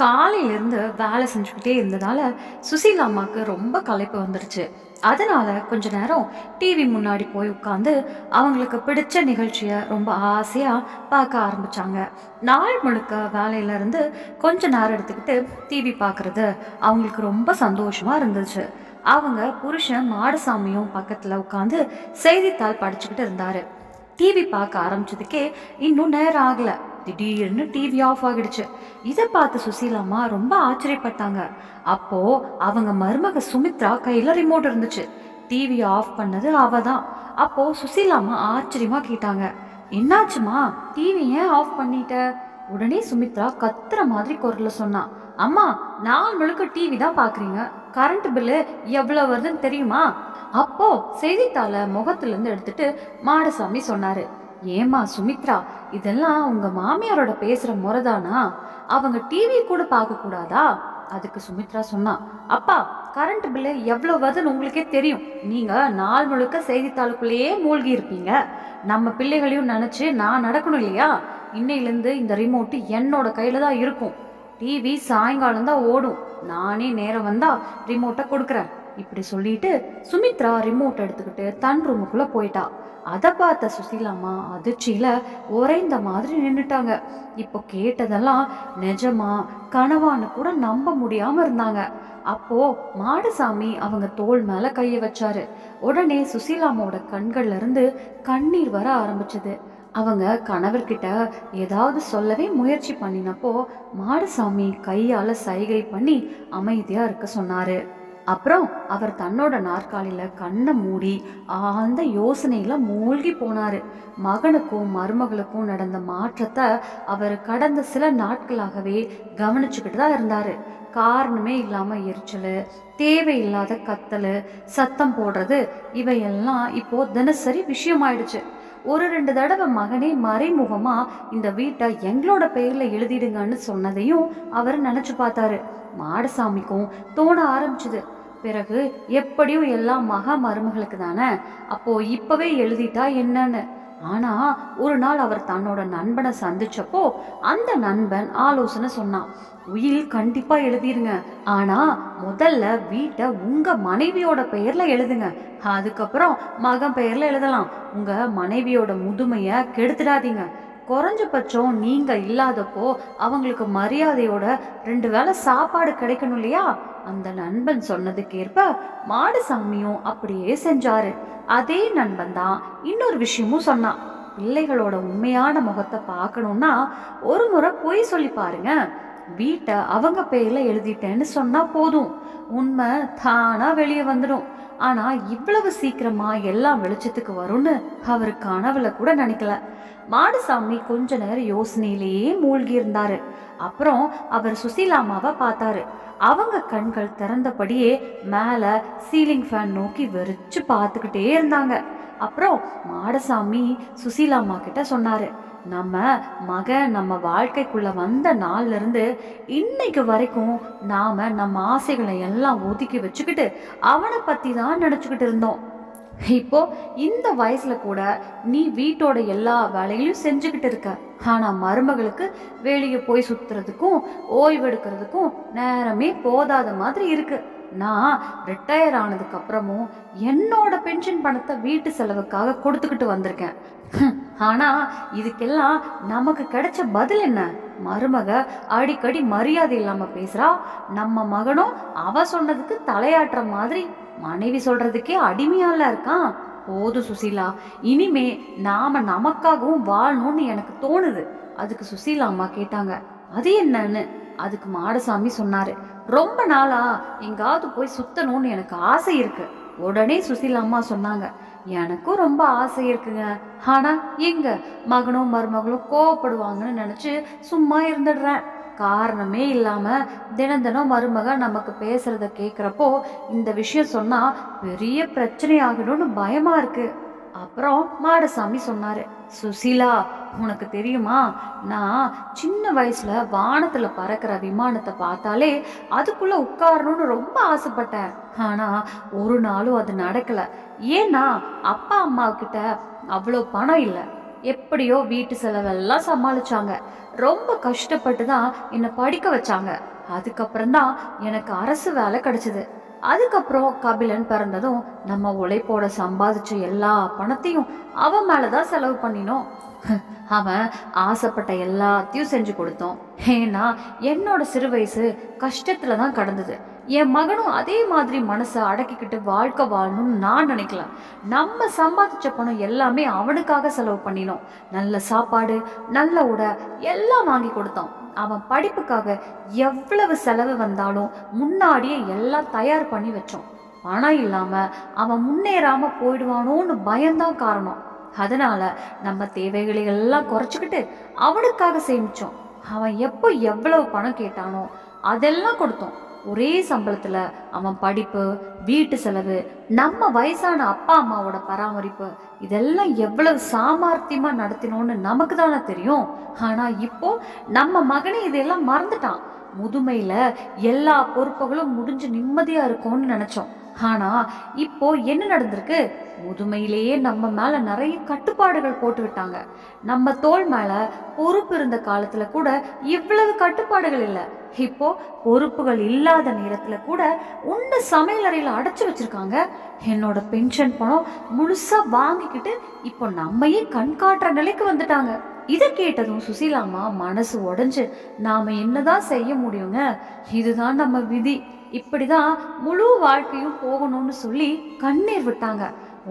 காலையிலேருந்து வேலை செஞ்சுக்கிட்டே இருந்ததால சுசீலா அம்மாவுக்கு ரொம்ப களைப்பு வந்துருச்சு. அதனால் கொஞ்ச நேரம் டிவி முன்னாடி போய் உட்காந்து அவங்களுக்கு பிடிச்ச நிகழ்ச்சியை ரொம்ப ஆசையாக பார்க்க ஆரம்பிச்சாங்க. நாள் முழுக்க வேலையிலேருந்து கொஞ்ச நேரம் எடுத்துக்கிட்டு டிவி பார்க்குறது அவங்களுக்கு ரொம்ப சந்தோஷமாக இருந்துச்சு. அவங்க புருஷன் மாடசாமியும் பக்கத்தில் உட்காந்து செய்தித்தாள் படிச்சுக்கிட்டு இருந்தார். டிவி பார்க்க ஆரம்பிச்சதுக்கே இன்னும் நேரம் ஆகலை. திடீர்னு டிவி ஆஃப் ஆகிடுச்சு. இதை பார்த்து சுசீலாம்மா ரொம்ப ஆச்சரியப்பட்டாங்க. அப்போ அவங்க மருமக சுமித்ரா கையில ரிமோட் இருந்துச்சு. டிவி ஆஃப் பண்ணது அவ தான் அப்போ சுசீலாம்மா ஆச்சரியமா கேட்டாங்க. என்னாச்சுமா டிவி ஏன் ஆஃப் பண்ணிட்ட? உடனே சுமித்ரா கத்துற மாதிரி குரல்ல சொன்னா. அம்மா நாள் முழுக்க டிவி தான் பாக்குறீங்க. கரண்ட் பில்லு எவ்வளவு வருதுன்னு தெரியுமா? அப்போ செய்தித்தாளை முகத்துல இருந்து எடுத்துட்டு மாடசாமி சொன்னாரு. ஏமா சுமித்ரா இதெல்லாம் உங்க மாமியாரோட பேசுற முறைதானா? அவங்க டிவி கூட பார்க்க கூடாதா? அதுக்கு சுமித்ரா சொன்னா அப்பா கரண்ட் பில்லு எவ்வளவு வருதுன்னு உங்களுக்கே தெரியும். நீங்க நாள் முழுக்க செய்தித்தாளுக்குள்ளேயே மூழ்கி இருப்பீங்க. நம்ம பிள்ளைகளையும் நினைச்சு நான் நடக்கணும் இல்லையா? இன்னையிலேருந்து இந்த ரிமோட்டு என்னோட கையில தான் இருக்கும். டிவி சாயங்காலம் தான் ஓடும். நானே நேரம் வந்தா ரிமோட்டை கொடுக்குறேன். இப்படி சொல்லிட்டு சுமித்ரா ரிமோட் எடுத்துக்கிட்டு தன் ரூமுக்குள்ள போயிட்டா. அதை பார்த்த சுசீலாம்மா அதிர்ச்சியில் உறைந்த மாதிரி நின்றுட்டாங்க இப்போ கேட்டதெல்லாம் நிஜமா கனவான்னு கூட நம்ப முடியாமல் இருந்தாங்க. அப்போ மாடசாமி அவங்க தோல் மேலே கையை வச்சாரு. உடனே சுசீலாம்மாவோட கண்கள்ல இருந்து கண்ணீர் வர ஆரம்பிச்சது. அவங்க கணவர்கிட்ட ஏதாவது சொல்லவே முயற்சி பண்ணினப்போ மாடசாமி கையால சைகை பண்ணி அமைதியா இருக்க சொன்னாரு. அப்புறம் அவர் தன்னோட நாற்காலியில் கண்ணை மூடி ஆழ்ந்த யோசனையில் மூழ்கி போனார். மகனுக்கும் மருமகளுக்கும் நடந்த மாற்றத்தை அவர் கடந்த சில நாட்களாகவே கவனிச்சுக்கிட்டு தான் இருந்தார். காரணமே இல்லாமல் எரிச்சல் தேவையில்லாத கத்தல் சத்தம் போடுறது இவையெல்லாம் இப்போது தினசரி விஷயமாயிடுச்சு. ஒரு ரெண்டு தடவை மகனே மறைமுகமாக இந்த வீட்டை எங்களோட பெயரில் எழுதிடுங்கன்னு சொன்னதையும் அவர் நினச்சி பார்த்தாரு. மாடசாமிக்கும் தோண ஆரம்பிச்சுது. பிறகு எப்படியும் எல்லாம் மகா மருமகளுக்கு தானே அப்போ இப்பவே எழுதிட்டா என்னன்னு? ஆனா ஒரு நாள் அவர் தன்னோட நண்பனை சந்திச்சப்போ அந்த நண்பன் ஆலோசனை சொன்னான். உயில் கண்டிப்பா எழுதிருங்க. ஆனா முதல்ல வீட்டை உங்க மனைவியோட பெயர்ல எழுதுங்க. அதுக்கப்புறம் மகன் பெயர்ல எழுதலாம். உங்க மனைவியோட முதுமைய கெடுத்துடாதீங்க. குறைஞ்சபட்சம் நீங்கள் இல்லாதப்போ அவங்களுக்கு மரியாதையோட ரெண்டு வேளை சாப்பாடு கிடைக்கணும் இல்லையா? அந்த நண்பன் சொன்னதுக்கேற்ப மாடசாமியும் அப்படியே செஞ்சாரு. அதே நண்பன் தான் இன்னொரு விஷயமும் சொன்னான். பிள்ளைகளோட உண்மையான முகத்தை பார்க்கணும்னா ஒரு முறை பொய் சொல்லி பாருங்க. வீட்டை அவங்க பேரில் எழுதிட்டேன்னு சொன்னால் போதும். உண்மை தானாக வெளியே வந்துடும். ஆனால் இவ்வளவு சீக்கிரமாக எல்லாம் வெளிச்சத்துக்கு வரும்னு அவர் கனவுல கூட நினைக்கல. மாடுசாமி கொஞ்ச நேரம் யோசனையிலேயே மூழ்கி இருந்தாரு அப்புறம் அவர் சுசீலாமாவை பார்த்தாரு. அவங்க கண்கள் திறந்தபடியே மேல சீலிங் ஃபேன் நோக்கி வெறிச்சு பார்த்துக்கிட்டே இருந்தாங்க. அப்புறம் மாடசாமி சுசீலாம்மா கிட்ட சொன்னாரு நம்ம மகன் நம்ம வாழ்க்கைக்குள்ள வந்த நாள்ல இருந்து இன்னைக்கு வரைக்கும் நாம நம்ம ஆசைகளை எல்லாம் ஒதுக்கி வச்சுக்கிட்டு அவனை பத்தி தான் நினைச்சுக்கிட்டு இருந்தோம். இப்போ இந்த வயசுல கூட நீ வீட்டோட எல்லா வேலைகளையும் செஞ்சுக்கிட்டு இருக்க. ஆனா மருமகளுக்கு வெளியே போய் சுத்துறதுக்கும் ஓய்வெடுக்கிறதுக்கும் நேரமே போதாத மாதிரி இருக்கு. நான் ரிட்டையர் ஆனதுக்கு அப்புறமும் என்னோட பென்ஷன் பணத்தை வீட்டு செலவுக்காக கொடுத்துக்கிட்டு வந்திருக்கேன். ஆனால் ஆனா இதுக்கெல்லாம் நமக்கு கிடைச்ச பதில் என்ன? மருமக அடிக்கடி மரியாதை இல்லாம பேசுறா. நம்ம மகனும் அவ சொன்னதுக்கு தலையாட்டுற மாதிரி மனைவி சொல்றதுக்கே அடிமையால இருக்கான். போதும் சுசீலா. இனிமே நாம நமக்காகவும் வாழணும்னு எனக்கு தோணுது. அதுக்கு சுசீலா அம்மா கேட்டாங்க. அது என்னன்னு? அதுக்கு மாடசாமி சொன்னாரு. ரொம்ப நாளா எங்காவது போய் சுத்தணும்னு எனக்கு ஆசை இருக்கு. உடனே சுசீலா அம்மா சொன்னாங்க. எனக்கும் ரொம்ப ஆசை இருக்குங்க. ஆனால் எங்க மகனும் மருமகளும் கோவப்படுவாங்கன்னு நினச்சி சும்மா இருந்துடுறேன். காரணமே இல்லாமல் தினம் தினம் மருமக நமக்கு பேசுகிறத கேட்குறப்போ இந்த விஷயம் சொன்னால் பெரிய பிரச்சனை ஆகணும்னு பயமாக இருக்குது அப்புறம் மாடசாமி சொன்னாரு சுசீலா உனக்கு தெரியுமா? நான் சின்ன வயசுல வானத்துல பறக்கிற விமானத்தை பார்த்தாலே அதுக்குள்ள உட்காரணும்னு ரொம்ப ஆசைப்பட்டேன். ஆனா ஒரு நாளும் அது நடக்கல. ஏன்னா அப்பா அம்மா கிட்ட அவ்வளோ பணம் இல்லை. எப்படியோ வீட்டு செலவெல்லாம் சமாளிச்சாங்க. ரொம்ப கஷ்டப்பட்டு தான் என்னை படிக்க வச்சாங்க. அதுக்கப்புறம் தான் எனக்கு அரசு வேலை கிடைச்சது. அதுக்கப்புறம் கபிலன் பிறந்ததும் நம்ம உழைப்போட சம்பாதிச்ச எல்லா பணத்தையும் அவன் மேலதான் செலவு பண்ணினோம். அவன் ஆசைப்பட்ட எல்லாத்தையும் செஞ்சு கொடுத்தோம். ஏன்னா என்னோட சிறு வயசு கஷ்டத்துல தான் கடந்தது. என் மகனும் அதே மாதிரி மனசை அடக்கிக்கிட்டு வாழ்க்கை வாழணும்னு நான் நினைக்கல. நம்ம சம்பாதிச்ச பணம் எல்லாமே அவனுக்காக செலவு பண்ணினோம். நல்ல சாப்பாடு நல்ல உடை எல்லாம் வாங்கி கொடுத்தோம். அவன் படிப்புக்காக எவ்வளவு செலவு வந்தாலும் முன்னாடியே எல்லாம் தயார் பண்ணி வச்சோம் பணம் இல்லாமல் அவன் முன்னேறாம போயிடுவானோன்னு பயம்தான் காரணம். அதனால நம்ம தேவைகளை எல்லாம் குறைச்சிக்கிட்டு அவனுக்காக சேமிச்சோம். அவன் எப்போ எவ்வளவு பணம் கேட்டானோ அதெல்லாம் கொடுத்தோம். ஒரே சம்பளத்தில் அவன் படிப்பு வீட்டு செலவு நம்ம வயசான அப்பா அம்மாவோட பராமரிப்பு இதெல்லாம் எவ்வளவு சாமார்த்தியமாக நடத்தினோன்னு நமக்கு தானே தெரியும். ஆனா இப்போ நம்ம மகனே இதெல்லாம் மறந்துட்டான். முதுமையில எல்லா பொறுப்புகளும் முடிஞ்சு நிம்மதியா இருக்கும்னு நினைச்சோம். ஆனா இப்போ என்ன நடந்திருக்கு? முதுமையிலேயே நம்ம மேல நிறைய கட்டுப்பாடுகள் போட்டு விட்டாங்க. நம்ம தோல் மேல பொறுப்பு இருந்த காலத்துல கூட இவ்வளவு கட்டுப்பாடுகள் இல்லை. இப்போ பொறுப்புகள் இல்லாத நேரத்துல கூட உன்ன சமையலறையில அடைச்சு வச்சிருக்காங்க. என்னோட பென்ஷன் பணம் முழுசா வாங்கிக்கிட்டு இப்போ நம்மையே கண்காட்டுற நிலைக்கு வந்துட்டாங்க. இதை கேட்டதும் சுசீலாமா மனசு உடஞ்சு நாம என்னதான் செய்ய முடியுங்க? இதுதான் நம்ம விதி. இப்படிதான் முழு வாழ்க்கையும் போகணும்னு சொல்லி கண்ணீர் விட்டாங்க.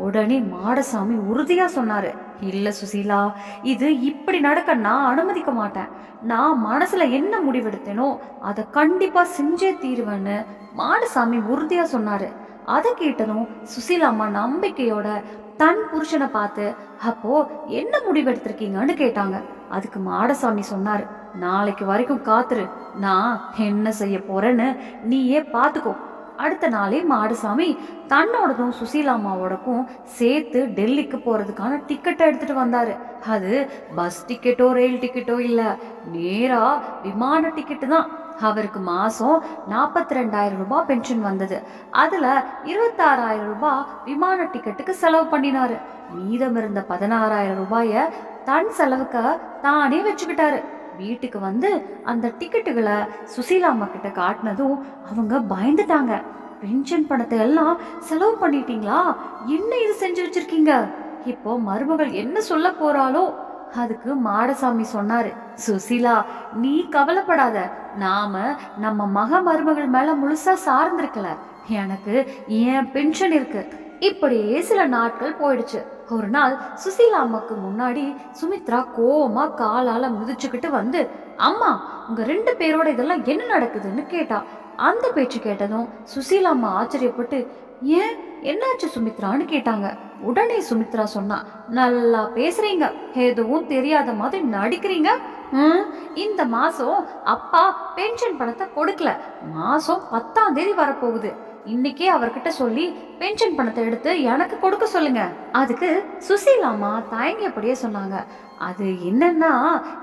உடனே மாடசாமி உறுதியா சொன்னாரு இல்ல சுசீலா இது இப்படி நடக்க நான் அனுமதிக்க மாட்டேன். நான் மனசுல என்ன முடிவெடுத்தேனோ அதை கண்டிப்பா செஞ்சே தீருவேன்னு மாடசாமி உறுதியா சொன்னாரு. அதை கேட்டதும் சுசீலாம்மா நம்பிக்கையோட தன் புருஷனை பார்த்து அப்போ என்ன முடிவெடுத்திருக்கீங்கன்னு கேட்டாங்க. அதுக்கு மாடசாமி சொன்னாரு நாளைக்கு வரைக்கும் காத்துரு. நான் என்ன செய்ய போறேன்னு நீயே பார்த்துக்கோ அடுத்த நாளே மாடசாமி தன்னோடதும் சுசீலாமாவோடக்கும் சேர்த்து டெல்லிக்கு போறதுக்கான டிக்கெட்டை எடுத்துட்டு வந்தாரு. அது பஸ் டிக்கெட்டோ ரயில் டிக்கெட்டோ இல்லை. நேரா விமான டிக்கெட்டு தான். அவருக்கு மாசம் நாற்பத்தி ரெண்டாயிரம் ரூபாய் பென்ஷன் வந்தது. அதுல இருபத்தாறாயிரம் ரூபாய் விமான டிக்கெட்டுக்கு செலவு பண்ணினாரு. மீதம் இருந்த பதினாறாயிரம் ரூபாய தன் செலவுக்கு தானே வச்சுக்கிட்டாரு. வீட்டுக்கு வந்து அந்த டிக்கெட்டுகளை சுசீலாம்மா கிட்ட காட்டினதும் அவங்க பயந்துட்டாங்க. பென்ஷன் பணத்தை எல்லாம் செலவு பண்ணிட்டீங்களா? என்ன இது செஞ்சு வச்சிருக்கீங்க? இப்போ மருமகள் என்ன சொல்ல போறாளோ? அதுக்கு மாடசாமி சொன்னாரு சுசீலா நீ கவலைப்படாத. நாம நம்ம மக மருமகள் மேல முழுசா சார்ந்திருக்கல. எனக்கு என் பென்ஷன் இருக்கு. இப்படியே சில நாட்கள் போயிடுச்சு. ஒரு நாள் சுசீலா அம்மாக்கு முன்னாடி சுமித்ரா கோவமா காலால மிதிச்சுக்கிட்டு வந்து அம்மா உங்க ரெண்டு பேரோட இதெல்லாம் என்ன நடக்குதுன்னு கேட்டா. அந்த பேச்சு கேட்டதும் சுசீலா அம்மா ஆச்சரியப்பட்டு ஏன்? என்னாச்சு சுமித்ரான்னு கேட்டாங்க. உடனே சுமித்ரா சொன்னா நல்லா பேசுறீங்க. எதுவும் தெரியாத மாதிரி நடிக்கிறீங்க. ம், இந்த மாசம் அப்பா பென்ஷன் பணத்தை கொடுக்கல. மாசம் பத்தாம் தேதி வரப்போகுது. இன்னைக்கே அவர்கிட்ட சொல்லி பென்ஷன் பணத்தை எடுத்து எனக்கு கொடுக்க சொல்லுங்க. அதுக்கு சுசீலாமா தயங்கியபடியே சொன்னாங்க. அது என்னன்னா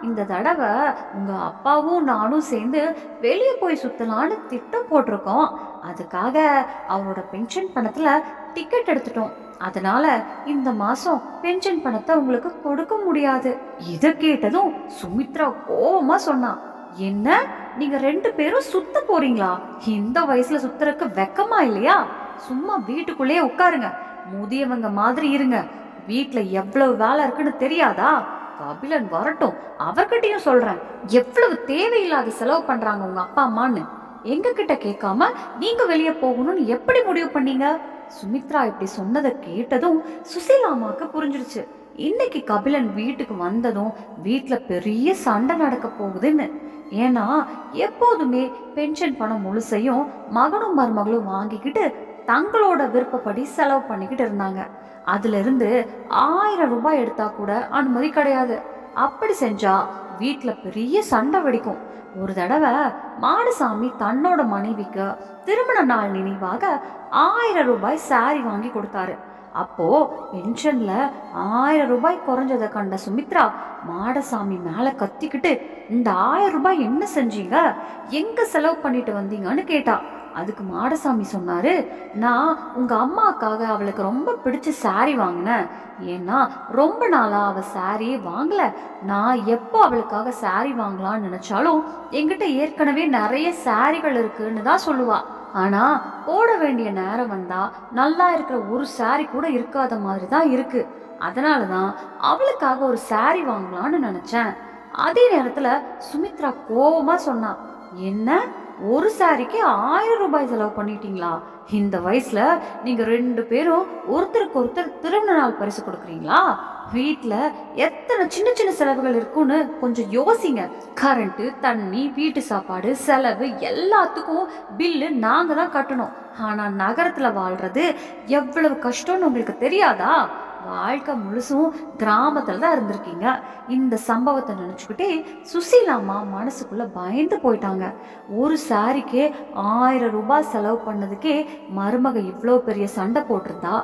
இந்த தடவை உங்க அப்பாவும் நானும் சேர்ந்து வெளியே போய் சுத்தலான்னு திட்டம் போட்டிருக்கோம். அதுக்காக அவரோட பென்ஷன் பணத்துல டிக்கெட் எடுத்துட்டோம். அதனால இந்த மாசம் பென்ஷன் பணத்தை உங்களுக்கு கொடுக்க முடியாது. இதை கேட்டதும் சுமித்ரா கோபமா சொன்னா. என்ன? நீங்க ரெண்டு பேரும் சுத்த போறீங்களா? இந்த வயசுல சுத்துறதுக்கு வெக்கமா இல்லையா? சும்மா வீட்டுக்குள்ளேயே உட்காருங்க. முதியவங்க மாதிரி இருங்க. வீட்ல எவ்வளவு வேலை இருக்குன்னு தெரியாதா? கபிலன் வரட்டும். அவர்கிட்டயும் சொல்றேன். எவ்வளவு தேவையில்லாத செலவு பண்றாங்க உங்க அப்பா அம்மான்னு. எங்க கிட்ட கேட்காம நீங்க வெளியே போகணும்னு எப்படி முடிவு பண்ணீங்க? சுமித்ரா இப்படி சொன்னதை கேட்டதும் சுசீலாமாக்கு புரிஞ்சிருச்சு. இன்னைக்கு கபிலன் வீட்டுக்கு வந்ததும் வீட்டில் பெரிய சண்டை நடக்க போகுதுன்னு. ஏன்னா எப்போதுமே பென்ஷன் பணம் முழுசையும் மகனும் மருமகளும் வாங்கிக்கிட்டு தங்களோட விருப்பப்படி செலவு பண்ணிக்கிட்டு இருந்தாங்க. அதுல இருந்து ஆயிரம் ரூபாய் எடுத்தா கூட அனுமதி கிடையாது. அப்படி செஞ்சா வீட்டில் பெரிய சண்டை வெடிக்கும். ஒரு தடவை மாடசாமி தன்னோட மனைவிக்கு திருமண நாள் நினைவாக ஆயிரம் ரூபாய் சாரி வாங்கி கொடுத்தாரு. அப்போ பென்ஷன்ல ஆயிரம் ரூபாய் குறைஞ்சதை கண்ட சுமித்ரா மாடசாமி மேல கத்திக்கிட்டு இந்த ஆயிரம் ரூபாய் என்ன செஞ்சீங்க? எங்க செலவு பண்ணிட்டு வந்தீங்கன்னு கேட்டா அதுக்கு மாடசாமி சொன்னார் நான் உங்கள் அம்மாக்காக அவளுக்கு ரொம்ப பிடிச்ச saree வாங்கினேன். ஏன்னா ரொம்ப நாளாக அவள் saree வாங்கலை. நான் எப்போ அவளுக்காக saree வாங்கலாம்னு நினச்சாலும் எங்கிட்ட ஏற்கனவே நிறைய சாரிகள் இருக்குன்னு தான் சொல்லுவாள் ஆனால் போட வேண்டிய நேரம் வந்தால் நல்லா இருக்கிற ஒரு சாரி கூட இருக்காத மாதிரி தான் இருக்குது அதனால தான் அவளுக்காக ஒரு சாரி வாங்கலாம்னு நினச்சேன். அதே நேரத்தில் சுமித்ரா கோபமாக சொன்னா என்ன? ஒரு சாரிக்கு ஆயிரம் ரூபாய் செலவு பண்ணிட்டீங்களா? இந்த வயசுல நீங்க ரெண்டு பேரும் ஒருத்தருக்கு ஒருத்தர் திருமண நாள் பரிசு கொடுக்குறீங்களா? வீட்டில் எத்தனை சின்ன சின்ன செலவுகள் இருக்குன்னு கொஞ்சம் யோசிங்க. கரண்ட்டு தண்ணி வீட்டு சாப்பாடு செலவு எல்லாத்துக்கும் பில்லு நாங்கள் தான் கட்டணும். ஆனால் நகரத்தில் வாழ்கிறது எவ்வளவு கஷ்டம்னு உங்களுக்கு தெரியாதா? வாழ்க்கை முழுசும் கிராமத்தில் தான் இருந்திருக்கீங்க. இந்த சம்பவத்தை நினச்சிக்கிட்டே சுசீலாம்மா மனசுக்குள்ளே பயந்து போயிட்டாங்க. ஒரு சாரிக்கே ஆயிரம் ரூபாய் செலவு பண்ணதுக்கே மருமக இவ்வளோ பெரிய சண்டை போட்டிருந்தா.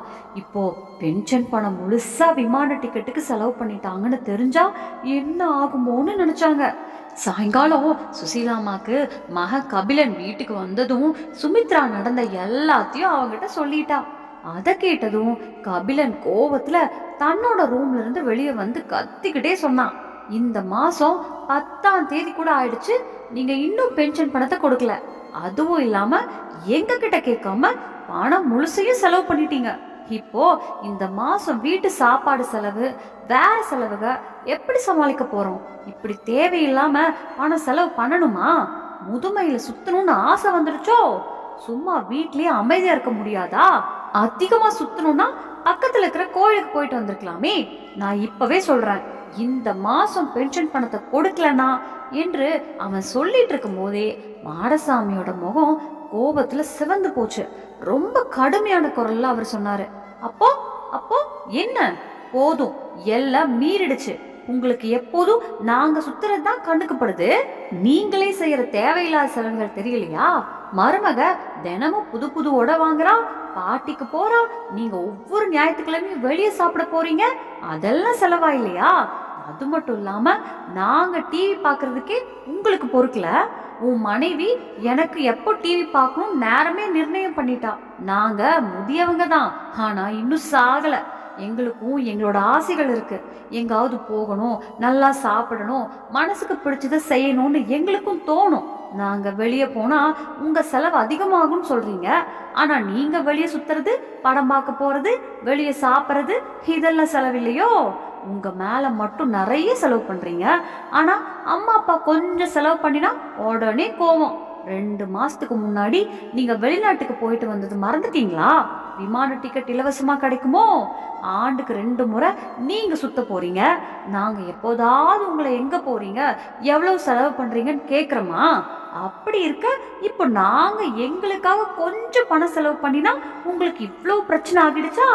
இப்போ பென்ஷன் பணம் முழுசாக விமான டிக்கெட்டுக்கு செலவு பண்ணிட்டாங்கன்னு தெரிஞ்சால் என்ன ஆகுமோன்னு நினச்சாங்க. சாயங்காலம் சுசீலாமாக்கு மக கபிலன் வீட்டுக்கு வந்ததும் சுமித்ரா நடந்த எல்லாத்தையும் அவங்ககிட்ட சொல்லிட்டா. அதை கேட்டதும் கபிலன் கோபத்துல தன்னோட ரூம்ல இருந்து வெளியே வந்து கத்திக்கிட்டே சொன்னான். இந்த மாசம் பத்தாம் தேதி கூட ஆயிடுச்சு நீங்க இன்னும் பென்ஷன் பணத்தை கொடுக்கல. அதுவும் இல்லாம எங்க கிட்ட கேட்காம பணம் முழுசையும் செலவு பண்ணிட்டீங்க. இப்போ இந்த மாசம் வீட்டு சாப்பாடு செலவு வேற செலவுக எப்படி சமாளிக்க போறோம்? இப்படி தேவையில்லாம பணம் செலவு பண்ணணுமா? முதுமையில சுத்தணும்னு ஆசை வந்துடுச்சோ சும்மா வீட்லயே அமைதியா இருக்க முடியாதா? அதிகமாக சுற்றணும்னா பக்கத்தில் இருக்கிற கோயிலுக்கு போயிட்டு வந்திருக்கலாமே. நான் இப்பவே சொல்றேன் இந்த மாசம் பென்ஷன் பணத்தை கொடுக்கலனா என்று அவன் சொல்லிட்டு இருக்கும் போதே மாடசாமியோட முகம் கோபத்துல சிவந்து போச்சு. ரொம்ப கடுமையான குரல்ல அவர் சொன்னாரு அப்போ அப்போ என்ன? போதும் எல்லாம் மீறிடுச்சு. உங்களுக்கு எப்போதும் நாங்க சுத்துறது தான் கண்ணுக்குப்படுது. நீங்களே செய்யற தேவையில்லாத செலவுகள் தெரியலையா? மருமக தினமும் புது புது உடை வாங்குறா பாட்டிக்கு போறா நீங்க ஒவ்வொரு ஞாயிற்றுக்கிழமையும் வெளியே சாப்பிட போறீங்க? அதெல்லாம் செலவா இல்லையா அது மட்டும் இல்லாம நாங்க டிவி பாக்குறதுக்கே உங்களுக்கு பொறுக்கல. உன் மனைவி எனக்கு எப்போ டிவி பார்க்கணும் நேரமே நிர்ணயம் பண்ணிட்டா. நாங்க முதியவங்க தான். ஆனா இன்னும் சாகல. எங்களுக்கும் எங்களோட ஆசைகள் இருக்கு. எங்காவது போகணும் நல்லா சாப்பிடணும் மனசுக்கு பிடிச்சதை செய்யணும்னு எங்களுக்கும் தோணும். நாங்க வெளியே போனா உங்க செலவு அதிகமாகும்னு சொல்றீங்க. ஆனா நீங்க வெளியே சுத்துறது படம் பார்க்க போறது வெளியே சாப்பிட்றது இதெல்லாம் செலவில்லையோ? உங்க மேல மட்டும் நிறைய செலவு பண்றீங்க. ஆனா அம்மா அப்பா கொஞ்சம் செலவு பண்ணினா உடனே கோவம். ரெண்டு மாசத்துக்கு முன்னாடி நீங்க வெளிநாட்டுக்கு போயிட்டு வந்தது மறந்துட்டீங்களா? விமான டிக்கெட் இலவசமாக கிடைக்குமோ? ஆண்டுக்கு ரெண்டு முறை நீங்கள் சுத்த போகிறீங்க நாங்கள் எப்போதாவது உங்களை எங்கே போகிறீங்க எவ்வளோ செலவு பண்ணுறீங்கன்னு கேட்குறோமா அப்படி இருக்க இப்போ நாங்கள் எங்களுக்காக கொஞ்சம் பணம் செலவு பண்ணினா உங்களுக்கு இவ்வளோ பிரச்சனை ஆகிடுச்சா?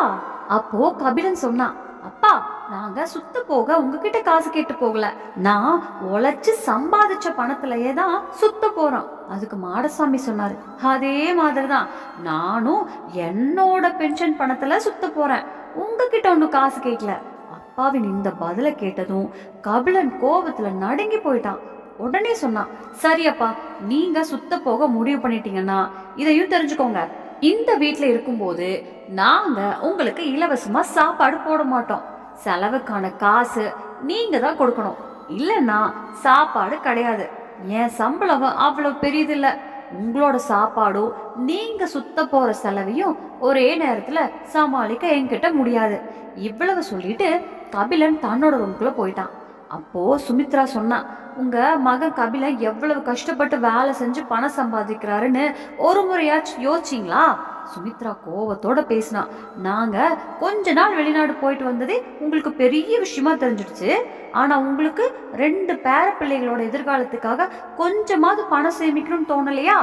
அப்போது கபிலன் சொன்னான் அப்பா நாங்க சுத்த போக உங்ககிட்ட காசு கேட்டு போகல. நான் உழைச்சு சம்பாதிச்ச பணத்திலேயே தான் சுத்த போறோம். அதுக்கு மாடசாமி சொன்னாரு. அதே மாதிரிதான். நானும் என்னோட பென்ஷன் பணத்துல சுத்த போறேன். உங்ககிட்ட ஒன்றும் காசு கேட்கல அப்பாவின் இந்த பதிலை கேட்டதும் கபிலன் கோபத்துல நடுங்கி போயிட்டான். உடனே சொன்னான் சரி அப்பா நீங்க சுத்த போக முடிவு பண்ணிட்டீங்கன்னா இதையும் தெரிஞ்சுக்கோங்க. இந்த வீட்டில் இருக்கும்போது நாங்கள் உங்களுக்கு இலவசமாக சாப்பாடு போட மாட்டோம். செலவுக்கான காசு நீங்கள் தான் கொடுக்கணும். இல்லைன்னா சாப்பாடு கிடையாது. என் சம்பளம் அவ்வளோ பெரியதில்ல. உங்களோட சாப்பாடும் நீங்கள் சுத்த போகிற செலவையும் ஒரே நேரத்தில் சமாளிக்க என்கிட்ட முடியாது. இவ்வளவு சொல்லிட்டு கபிலன் தன்னோட ரூம்குள்ளே போயிட்டான். அப்போது சுமித்ரா சொன்னான் உங்கள் மகன் கபிலை எவ்வளவு கஷ்டப்பட்டு வேலை செஞ்சு பணம் சம்பாதிக்கிறாருன்னு ஒரு முறையாச்சும் யோசிச்சிங்களா? சுமித்ரா கோவத்தோட பேசினா நாங்கள் கொஞ்ச நாள் வெளிநாடு போயிட்டு வந்ததே உங்களுக்கு பெரிய விஷயமா தெரிஞ்சிடுச்சு. ஆனால் உங்களுக்கு ரெண்டு பேர பிள்ளைகளோட எதிர்காலத்துக்காக கொஞ்சமாவது பணம் சேமிக்கணும்னு தோணலையா?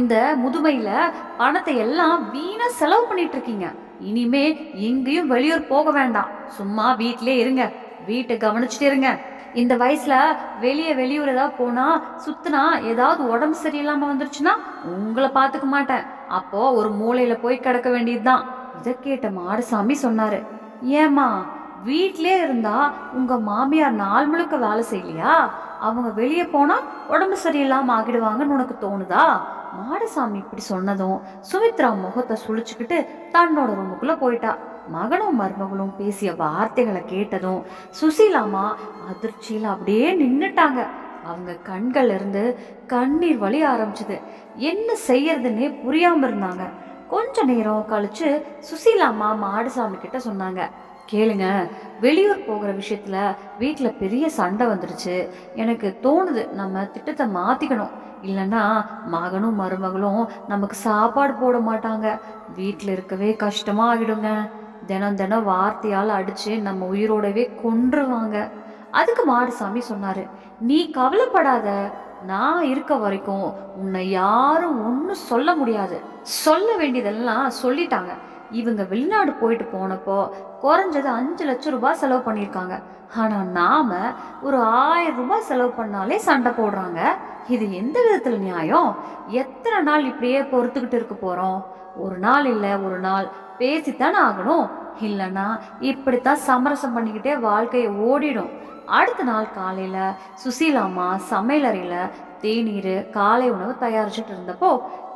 இந்த முதுமையில் பணத்தை எல்லாம் வீணாக செலவு பண்ணிட்டு இருக்கீங்க. இனிமே எங்கேயும் வெளியூர் போக வேண்டாம். சும்மா வீட்டிலே இருங்க. வீட்டை கவனிச்சுட்டு இருங்க. இந்த வயசுல வெளியே வெளியூர் ஏதாவது போனா சுத்தினா ஏதாவது உடம்பு சரியில்லாம வந்துருச்சுன்னா உங்களை பார்த்துக்க மாட்டேன். அப்போ ஒரு மூலையில போய் கிடக்க வேண்டியதுதான். இதை கேட்ட மாடசாமி சொன்னாரு. ஏமா வீட்டிலே இருந்தா உங்க மாமியார் நாள் முழுக்க வேலை செய்யலையா? அவங்க வெளியே போனால் உடம்பு சரியில்லாமல் ஆகிடுவாங்கன்னு உனக்கு தோணுதா? மாடசாமி இப்படி சொன்னதும் சுமித்ரா முகத்தை சுழிச்சுக்கிட்டு தன்னோட ரூமுக்குள்ளே போயிட்டா. மகனும் மருமகளும் பேசிய வார்த்தைகளை கேட்டதும் சுசீலாமா அதிர்ச்சியில் அப்படியே நின்றுட்டாங்க அவங்க கண்கள் இருந்து கண்ணீர் வழி ஆரம்பிச்சது. என்ன செய்யறதுன்னே புரியாமல் இருந்தாங்க. கொஞ்ச நேரம் கழிச்சு சுசீலாமா மாடசாமி கிட்ட சொன்னாங்க. கேளுங்க. வெளியூர் போகிற விஷயத்தில் வீட்டில் பெரிய சண்டை வந்துடுச்சு எனக்கு தோணுது நம்ம திட்டத்தை மாற்றிக்கணும் இல்லைன்னா மகனும் மருமகளும் நமக்கு சாப்பாடு போட மாட்டாங்க. வீட்டில் இருக்கவே கஷ்டமாக ஆகிடுங்க. தினம் தினம் வார்த்தையால் அடித்து நம்ம உயிரோடவே கொன்றுவாங்க. அதுக்கு மாடுசாமி சொன்னார் நீ கவலைப்படாத. நான் இருக்க வரைக்கும் உன்னை யாரும் ஒன்றும் சொல்ல முடியாது. சொல்ல வேண்டியதெல்லாம் சொல்லிட்டாங்க. இவங்க வெளிநாடு போயிட்டு போனப்போ குறைஞ்சது அஞ்சு லட்சம் ரூபாய் செலவு பண்ணியிருக்காங்க. ஆனால் நாம் ஒரு ஆயிரம் ரூபாய் செலவு பண்ணாலே சண்டை போடுறாங்க. இது எந்த விதத்தில் நியாயம்? எத்தனை நாள் இப்படியே பொறுத்துக்கிட்டு இருக்க போகிறோம் ஒரு நாள் இல்லை ஒரு நாள். பேசித்தானே ஆகணும். இல்லைன்னா இப்படித்தான் சமரசம் பண்ணிக்கிட்டே வாழ்க்கையை ஓடிடும். அடுத்த நாள் காலையில் சுசீலாம்மா சமையலறையில் தேநீர் காலை உணவு தயாரிச்சுட்டு இருந்தப்போ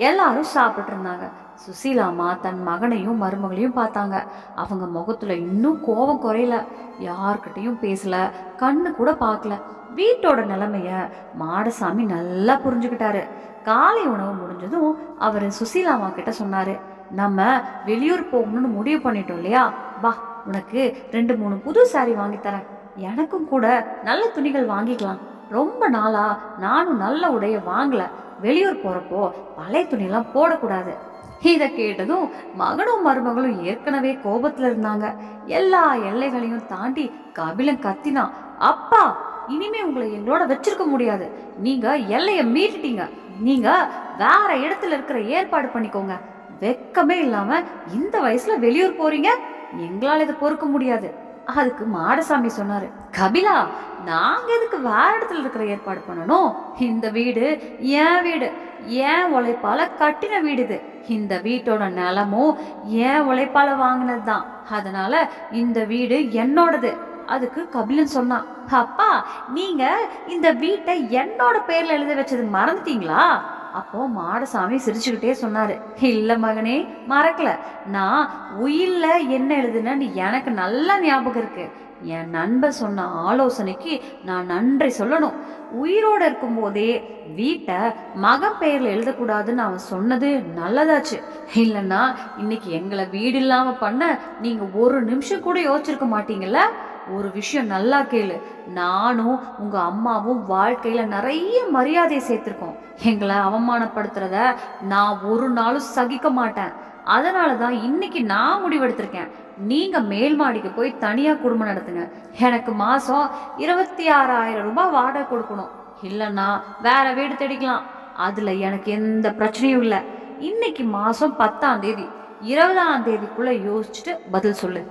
எல்லாரும் சாப்பிட்டு இருந்தாங்க. சுசீலாமா தன் மகனையும் மருமகளையும் பார்த்தாங்க. அவங்க முகத்துல இன்னும் கோபம் குறையல. யார்கிட்டயும் பேசல. கண்ணு கூட பார்க்கல. வீட்டோட நிலைமைய மாடசாமி நல்லா புரிஞ்சுக்கிட்டாரு. காலை உணவு முடிஞ்சதும் அவர் சுசீலாமா கிட்ட சொன்னாரு. நம்ம வெளியூர் போகணும்னு முடிவு பண்ணிட்டோம் இல்லையா? வா உனக்கு ரெண்டு மூணு புது சாரி வாங்கி தரேன். எனக்கும் கூட நல்ல துணிகள் வாங்கிக்கலாம். ரொம்ப நாளா நானும் நல்ல உடைய வாங்கல. வெளியூர் போறப்போ பழைய துணியெல்லாம் போடக்கூடாது. இதை கேட்டதும் மகனும் மருமகளும் ஏற்கனவே கோபத்துல இருந்தாங்க. எல்லா எல்லைகளையும் தாண்டி கபிலன் கத்தினான் அப்பா இனிமே உங்களை எங்களோட வச்சிருக்க முடியாது. நீங்க எல்லைய மீறிட்டீங்க. நீங்க வேற இடத்துல இருக்கிற ஏற்பாடு பண்ணிக்கோங்க. வெக்கமே இல்லாம இந்த வயசுல வெளியூர் போறீங்க? எங்களால இதை பொறுக்க முடியாது. அதுக்கு மாடசாமி சொன்னாரு கபிலா நாங்க எதுக்கு வேற இடத்துல இருக்கிற ஏற்பாடு பண்ணணும்? இந்த வீடு என் வீடு ஏன் உழைப்பால கட்டின வீடு இது. இந்த வீட்டோட நிலமும் ஏன் உழைப்பால வாங்கினது தான் அதனால இந்த வீடு என்னோடது. அதுக்கு கபிலன் சொன்னான் அப்பா நீங்க இந்த வீட்டை என்னோட பேர்ல எழுத வச்சது மறந்துட்டீங்களா? அப்போ மாடசாமி சிரிச்சுக்கிட்டே சொன்னாரு இல்ல மகனே மறக்கல. நான் உயில்ல என்ன எழுதுனேன்னு எனக்கு நல்லா ஞாபகம் இருக்கு. என் நண்பர் சொன்ன ஆலோசனைக்கு நான் நன்றி சொல்லணும். உயிரோட இருக்கும்போதே வீட்டை மகன் பெயரில் எழுதக்கூடாதுன்னு அவன் சொன்னது நல்லதாச்சு. இல்லைன்னா இன்னைக்கு எங்களை வீடு இல்லாமல் பண்ண நீங்கள் ஒரு நிமிஷம் கூட யோசிச்சிருக்க மாட்டீங்களா ஒரு விஷயம் நல்லா கேளு. நானும் உங்கள் அம்மாவும் வாழ்க்கையில் நிறைய மரியாதை சேர்த்துருக்கோம். எங்களை அவமானப்படுத்துறத நான் ஒரு நாளும் சகிக்க மாட்டேன். அதனால தான் இன்னைக்கு நான் முடிவெடுத்திருக்கேன். நீங்கள் மேல் மாடிக்கு போய் தனியாக குடும்பம் நடத்துங்க. எனக்கு மாதம் இருபத்தி ஆறாயிரம் ரூபாய் வாடகை கொடுக்கணும். இல்லைன்னா வேற வீடு தேடிக்கலாம். அதில் எனக்கு எந்த பிரச்சனையும் இல்லை. இன்னைக்கு மாதம் பத்தாம் தேதி. இருபதாம் தேதிக்குள்ளே யோசிச்சுட்டு பதில் சொல்லு.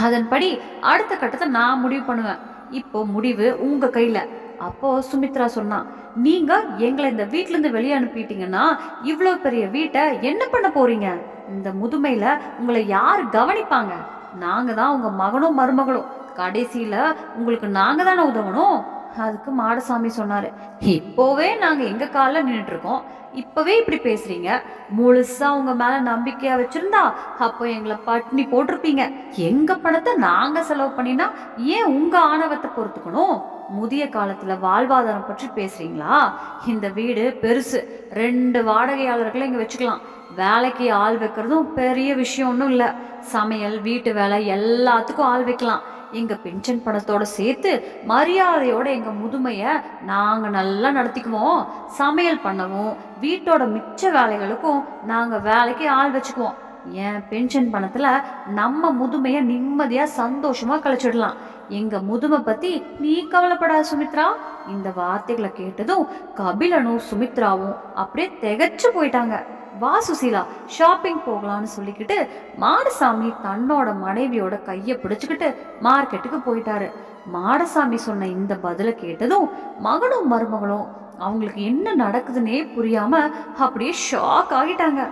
அதன்படி அடுத்த கட்டத்தை நான் முடிவு பண்ணுவேன். இப்போ முடிவு உங்கள் கையில். அப்போ சுமித்ரா சொன்னான் நீங்க எங்களை இந்த வீட்டிலேருந்து வெளியே அனுப்பிட்டீங்கன்னா இவ்வளோ பெரிய வீட்டை என்ன பண்ண போறீங்க? இந்த முதுமையில உங்களை யார் கவனிப்பாங்க? நாங்க தான் உங்க மகனும் மருமகளும். கடைசியில உங்களுக்கு நாங்க தானே உதவணும்? அதுக்கு மாடசாமி சொன்னாரு இப்போவே நாங்க எங்க காலில் நின்றுட்டு இருக்கோம் இப்பவே இப்படி பேசுறீங்க. முழுசா உங்க மேல நம்பிக்கையா வச்சிருந்தா அப்போ எங்களை பட்னி போட்டிருப்பீங்க. எங்க பணத்தை நாங்க செலவு பண்ணினா ஏன் உங்க ஆணவத்தை பொறுத்துக்கணும்? முதிய காலத்துல வாழ்வாதாரம் பற்றி பேசுறீங்களா? இந்த வீடு பெருசு. ரெண்டு வாடகையாளர்களை இங்க வச்சுக்கலாம். வேலைக்கு ஆள் வைக்கிறதும் பெரிய விஷயம் ஒன்றும் இல்லை. சமையல் வீட்டு வேலை எல்லாத்துக்கும் ஆள் வைக்கலாம். எங்க பென்ஷன் பணத்தோட சேர்த்து மரியாதையோட எங்க முதுமைய நாங்க நல்லா நடத்திக்குவோம். சமையல் பண்ணவும் வீட்டோட மிச்ச வேலைகளுக்கும் நாங்க வேலைக்கு ஆள் வச்சுக்குவோம். என் பென்ஷன் பணத்துல நம்ம முதுமைய நிம்மதியா சந்தோஷமா கழிச்சிடலாம். எங்க முதுமை பத்தி நீ கவலைப்படாத சுமித்ரா. இந்த வார்த்தைகளை கேட்டதும் கபிலனும் சுமித்ராவும் அப்படியே திகச்சு போயிட்டாங்க. வா சுசீலா ஷாப்பிங் போகலான்னு சொல்லிக்கிட்டு மாடசாமி தன்னோட மனைவியோட கையை பிடிச்சிக்கிட்டு மார்க்கெட்டுக்கு போயிட்டாரு. மாடசாமி சொன்ன இந்த பதிலை கேட்டதும் மகனும் மருமகளும் அவங்களுக்கு என்ன நடக்குதுன்னே புரியாம அப்படியே ஷாக் ஆகிட்டாங்க.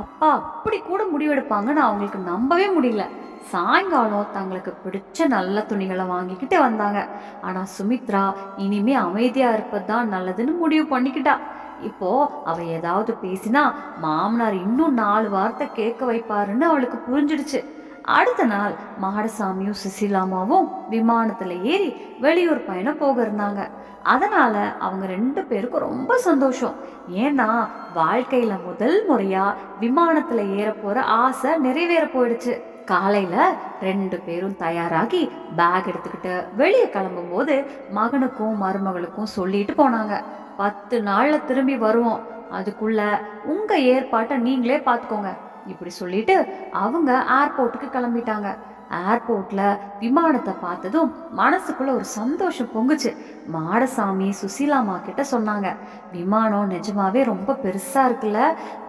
அப்பா அப்படி கூட முடிவெடுப்பாங்கன்னு அவங்களுக்கு நம்பவே முடியல. சாயங்காலம் தங்களுக்கு பிடிச்ச நல்ல துணிகளை வாங்கிக்கிட்டு வந்தாங்க. ஆனா சுமித்ரா இனிமே அமைதியா இருப்பது தான் நல்லதுன்னு முடிவு பண்ணிக்கிட்டா. இப்போ அவ ஏதாவது பேசினா மாமனார் இன்னும் நாலு வார்த்தை கேட்க வைப்பாருன்னு அவளுக்கு புரிஞ்சிடுச்சு. அடுத்த நாள் மாடசாமியும் சுசிலாமாவும் விமானத்துல ஏறி வெளியூர் பயணம் போக இருந்தாங்க. அதனால அவங்க ரெண்டு பேருக்கும் ரொம்ப சந்தோஷம். ஏன்னா வாழ்க்கையில முதல் முறையா விமானத்துல ஏற போற ஆசை நிறைவேற போயிடுச்சு. காலையில ரெண்டு பேரும் தயாராகி பேக் எடுத்துக்கிட்டு வெளியே கிளம்பும்போது மகனுக்கும் மருமகளுக்கும் சொல்லிட்டு போனாங்க. பத்து நாள்ல திரும்பி வருவோம். அதுக்குள்ள உங்க ஏற்பாட்டை நீங்களே பார்த்துக்கோங்க இப்படி சொல்லிட்டு அவங்க ஏர்போர்ட்டுக்கு கிளம்பிட்டாங்க. ஏர்போர்ட்ல விமானத்தை பார்த்ததும் மனசுக்குள்ள ஒரு சந்தோஷம் பொங்குச்சு. மாடசாமி சுசீலாமா கிட்ட சொன்னாங்க. விமானம் நிஜமாவே ரொம்ப பெருசா இருக்குல்ல?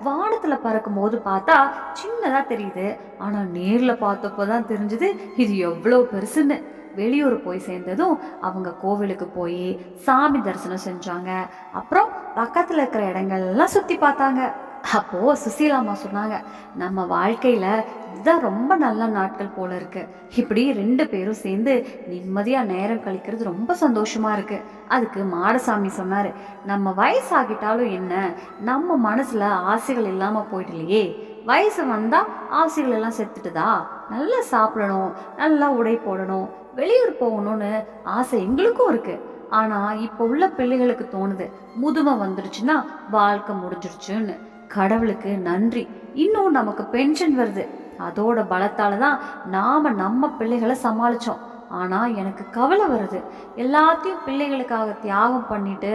வானத்துல பறக்கும் போது பார்த்தா சின்னதா தெரியுது. ஆனா நேர்ல பார்த்தப்போ தான் தெரிஞ்சது இது எவ்வளவு பெருசுன்னு. வெளியூர் போய் சேர்ந்ததும் அவங்க கோவிலுக்கு போய் சாமி தரிசனம் செஞ்சாங்க. அப்புறம் பக்கத்தில் இருக்கிற இடங்கள்லாம் சுற்றி பார்த்தாங்க. அப்போ சுசீலாமா சொன்னாங்க நம்ம வாழ்க்கையில இதுதான் ரொம்ப நல்ல நாட்கள் போல இருக்கு. இப்படி ரெண்டு பேரும் சேர்ந்து நிம்மதியா நேரம் கழிக்கிறது ரொம்ப சந்தோஷமா இருக்கு. அதுக்கு மாடசாமி சொன்னாரு நம்ம வயசாகிட்டாலும் என்ன? நம்ம மனசுல ஆசைகள் இல்லாம போயிடலையே. வயசு வந்தால் ஆசைகளெல்லாம் செத்துட்டுதா? நல்லா சாப்பிடணும் நல்லா உடை போடணும் வெளியூர் போகணும்னு ஆசை எங்களுக்கும் இருக்கு. ஆனால் இப்போ உள்ள பிள்ளைகளுக்கு தோணுது முதுமை வந்துடுச்சுன்னா வாழ்க்கை முடிஞ்சிருச்சுன்னு. கடவுளுக்கு நன்றி. இன்னும் நமக்கு பென்ஷன் வருது. அதோட பலத்தால தான் நாம் நம்ம பிள்ளைகளை சமாளித்தோம் ஆனால் எனக்கு கவலை வருது. எல்லாத்தையும் பிள்ளைகளுக்காக தியாகம் பண்ணிட்டு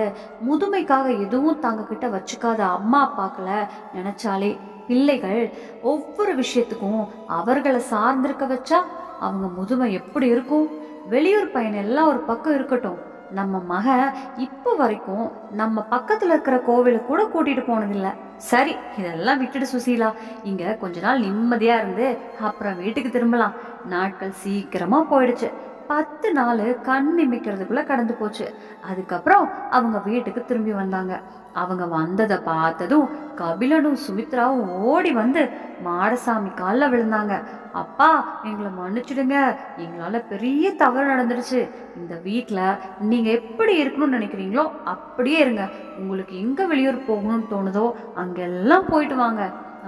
முதுமைக்காக எதுவும் தங்கக்கிட்ட வச்சுக்காத அம்மா அப்பாக்களை நினச்சாலே பிள்ளைகள் ஒவ்வொரு விஷயத்துக்கும் அவர்களை சார்ந்திருக்க வச்சா அவங்க முதுமை எப்படி இருக்கும்? வெளியூர் பையன் எல்லாம் ஒரு பக்கம் இருக்கட்டும். நம்ம மக இப்போ வரைக்கும் நம்ம பக்கத்தில் இருக்கிற கோவிலுக்கு கூட கூட்டிகிட்டு போனதில்லை. சரி இதெல்லாம் விட்டுட்டு சுசீலா. இங்கே கொஞ்ச நாள் நிம்மதியாக இருந்து அப்புறம் வீட்டுக்கு திரும்பலாம். நாட்கள் சீக்கிரமாக போயிடுச்சு. பத்து நாள் கண் இமைக்கிறதுக்குள்ளே கடந்து போச்சு. அதுக்கப்புறம் அவங்க வீட்டுக்கு திரும்பி வந்தாங்க. அவங்க வந்ததை பார்த்ததும் கபிலனும் சுமித்ராவும் ஓடி வந்து மாடசாமி காலில் விழுந்தாங்க. அப்பா எங்களை மன்னிச்சிடுங்க. எங்களால் பெரிய தவறு நடந்துடுச்சு. இந்த வீட்டில் நீங்கள் எப்படி இருக்கணும்னு நினைக்கிறீங்களோ அப்படியே இருங்க. உங்களுக்கு எங்கே வெளியூர் போகணும்னு தோணுதோ அங்கெல்லாம் போயிட்டு வாங்க.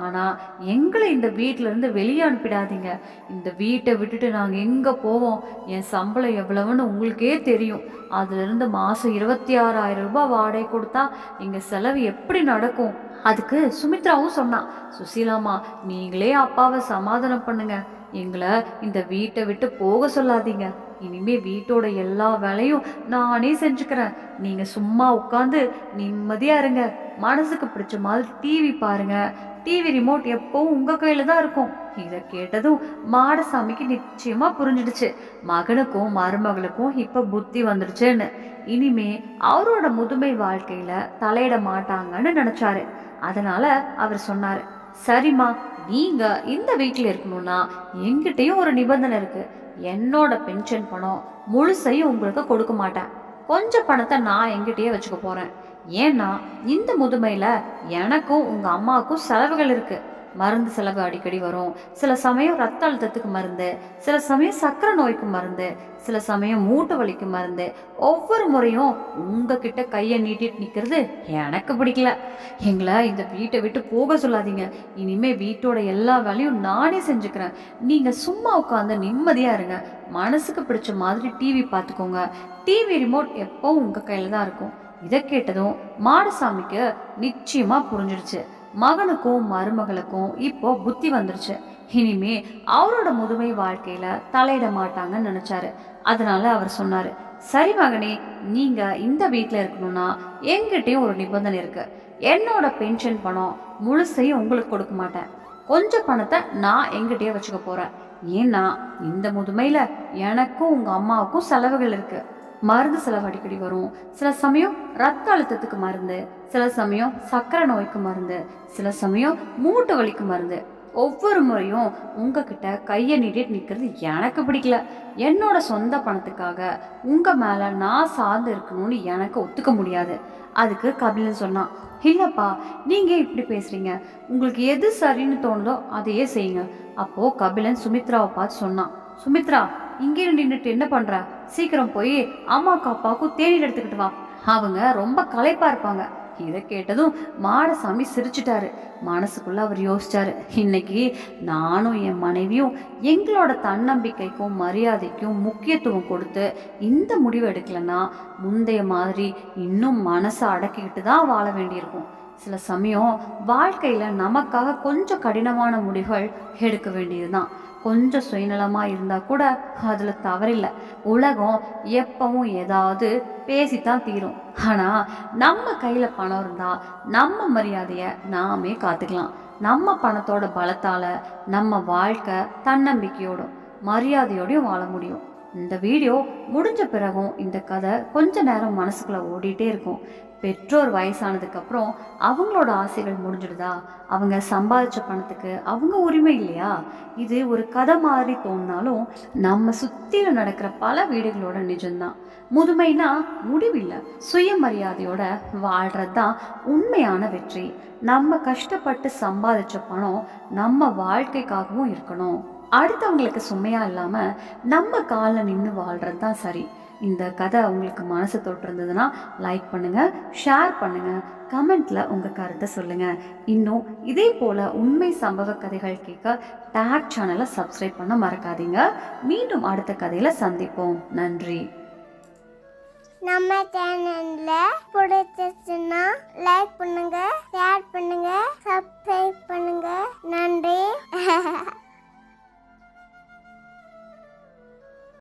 ஆனால் எங்களை இந்த வீட்டிலேருந்து இருந்து வெளியே அனுப்பிடாதீங்க. இந்த வீட்டை விட்டுட்டு நாங்கள் எங்கே போவோம்? என் சம்பளம் எவ்வளவுன்னு உங்களுக்கே தெரியும். அதுலேருந்து மாதம் இருபத்தி ஆறாயிரம் ரூபாய் வாடகை கொடுத்தா எங்கள் செலவு எப்படி நடக்கும்? அதுக்கு சுமித்ராவும் சொன்னான் சுசீலாமா நீங்களே அப்பாவை சமாதானம் பண்ணுங்க. எங்களை இந்த வீட்டை விட்டு போக சொல்லாதீங்க. இனிமே வீட்டோட எல்லா வேலையும் நானே செஞ்சுக்கிறேன். நீங்கள் சும்மா உட்காந்து நிம்மதியாக இருங்க. மனசுக்கு பிடிச்ச மாதிரி டிவி பாருங்கள் டிவி ரிமோட் எப்பவும் உங்க கையில தான் இருக்கும். இதை கேட்டதும் மாடசாமிக்கு நிச்சயமா புரிஞ்சிடுச்சு. மகனுக்கும் மருமகளுக்கும் இப்ப புத்தி வந்துடுச்சுன்னு. இனிமே அவரோட முதுமை வாழ்க்கையில தலையிட மாட்டாங்கன்னு நினைச்சாரு. அதனால அவர் சொன்னாரு சரிம்மா நீங்க இந்த வீட்டில் இருக்கணும்னா எங்கிட்டயும் ஒரு நிபந்தனை இருக்கு. என்னோட பென்ஷன் பணம் முழுசையும் உங்களுக்கு கொடுக்க மாட்டேன். கொஞ்சம் பணத்தை நான் எங்கிட்டயே வச்சுக்க போறேன். ஏன்னா இந்த முதுமையில் எனக்கும் உங்கள் அம்மாவுக்கும் செலவுகள் இருக்குது மருந்து செலவு அடிக்கடி வரும். சில சமயம் ரத்த அழுத்தத்துக்கு மருந்து சில சமயம் சக்கரை நோய்க்கு மருந்து சில சமயம் மூட்டு வலிக்கு மருந்து. ஒவ்வொரு முறையும் உங்ககிட்ட கையை நீட்டிட்டு நிற்கிறது எனக்கு பிடிக்கல. எங்களை இந்த வீட்டை விட்டு போக சொல்லாதீங்க. இனிமே வீட்டோட எல்லா வேலையும் நானே செஞ்சுக்கிறேன். நீங்கள் சும்மா உட்காந்து நிம்மதியாக இருங்க. மனசுக்கு பிடிச்ச மாதிரி டிவி பார்த்துக்கோங்க. டிவி ரிமோட் எப்பவும் உங்கள் கையில் தான் இருக்கும். இதை கேட்டதும் மாடசாமிக்கு நிச்சயமா புரிஞ்சிடுச்சு. மகனுக்கும் மருமகளுக்கும் இப்போ புத்தி வந்துருச்சு. இனிமே அவரோட முதுமை வாழ்க்கையில தலையிட மாட்டாங்கன்னு நினைச்சாரு. அதனால அவர் சொன்னாரு சரி மகனே நீங்க இந்த வீட்டில் இருக்கணும்னா எங்கிட்டயும் ஒரு நிபந்தனை இருக்கு. என்னோட பென்ஷன் பணம் முழுசையும் உங்களுக்கு கொடுக்க மாட்டேன். கொஞ்சம் பணத்தை நான் எங்கிட்டயே வச்சுக்க போறேன். ஏன்னா இந்த முதுமையில எனக்கும் உங்க அம்மாவுக்கும் செலவுகள் இருக்கு. மருந்து செலவு அடிக்கடி வரும். சில சமயம் ரத்த அழுத்தத்துக்கு மருந்து சில சமயம் சக்கரை நோய்க்கு மருந்து சில சமயம் மூட்டு வலிக்கு மருந்து. ஒவ்வொரு முறையும் உங்ககிட்ட கையை நீட்டிட்டு நிற்கிறது எனக்கு பிடிக்கல. என்னோட சொந்த பணத்துக்காக உங்கள் மேலே நான் சார்ந்து இருக்கணும்னு எனக்கு ஒத்துக்க முடியாது. அதுக்கு கபிலன் சொன்னான். இல்லைப்பா நீங்கள் இப்படி பேசுகிறீங்க உங்களுக்கு எது சரின்னு தோணுதோ அதையே செய்யுங்க. அப்போது கபிலன் சுமித்ராவை பார்த்து சொன்னான். சுமித்ரா இங்கே நின்றுட்டு என்ன பண்ணுறா சீக்கிரம் போய் அம்மாவுக்கு அப்பாவுக்கும் தேநீர் எடுத்துக்கிட்டு வா. அவங்க ரொம்ப களைப்பாக இருப்பாங்க. இதை கேட்டதும் மாடசாமி சிரிச்சிட்டாரு. மனசுக்குள்ள அவர் யோசிச்சாரு. இன்னைக்கு நானும் என் மனைவியும் எங்களோட தன்னம்பிக்கைக்கும் மரியாதைக்கும் முக்கியத்துவம் கொடுத்து இந்த முடிவு எடுக்கலைன்னா முந்தைய மாதிரி இன்னும் மனசை அடக்கிக்கிட்டு தான் வாழ வேண்டியிருக்கும். சில சமயம் வாழ்க்கையில் நமக்காக கொஞ்சம் கடினமான முடிவுகள் எடுக்க வேண்டியதுதான். கொஞ்சம் சுயநலமாக இருந்தால் கூட அதில் தவறில்லை. உலகம் எப்பவும் ஏதாவது பேசித்தான் தீரும். ஆனால் நம்ம கையில் பணம் இருந்தால் நம்ம மரியாதையை நாமே காத்துக்கலாம். நம்ம பணத்தோட பலத்தால் நம்ம வாழ்க்கை தன்னம்பிக்கையோடும் மரியாதையோடையும் வாழ முடியும். இந்த வீடியோ முடிஞ்ச பிறகும் இந்த கதை கொஞ்ச நேரம் மனசுக்குள்ள ஓடிட்டே இருக்கும். பெற்றோர் வயசானதுக்கப்புறம் அவங்களோட ஆசைகள் முடிஞ்சிடுதா? அவங்க சம்பாதிச்ச பணத்துக்கு அவங்க உரிமை இல்லையா? இது ஒரு கதை மாதிரி தோணினாலும் நம்ம சுற்றியில் நடக்கிற பல வீடுகளோட நிஜம்தான். முதுமைனா முடிவில்லை சுயமரியாதையோட வாழ்கிறது தான் உண்மையான வெற்றி. நம்ம கஷ்டப்பட்டு சம்பாதிச்ச பணம் நம்ம வாழ்க்கைக்காகவும் இருக்கணும். அடுத்தவங்களுக்கு சுமையாக இல்லாமல் நம்ம காலில் நின்று வாழ்கிறது தான் சரி. இந்த கதை உங்களுக்கு மனசு தொட்டிருந்ததுன்னா லைக் பண்ணுங்கள் ஷேர் பண்ணுங்கள் கமெண்ட்டில் உங்கள் கருத்தை சொல்லுங்கள் இன்னும் இதே போல் உண்மை சம்பவ கதைகள் கேட்க டேக் சேனலை சப்ஸ்கிரைப் பண்ண மறக்காதீங்க. மீண்டும் அடுத்த கதையில் சந்திப்போம். நன்றி. நம்ம சேனல்ல பிடிச்சிருச்சுன்னா லைக் பண்ணுங்க ஷேர் பண்ணுங்க சப்ஸ்கிரைப் பண்ணுங்க. நன்றி.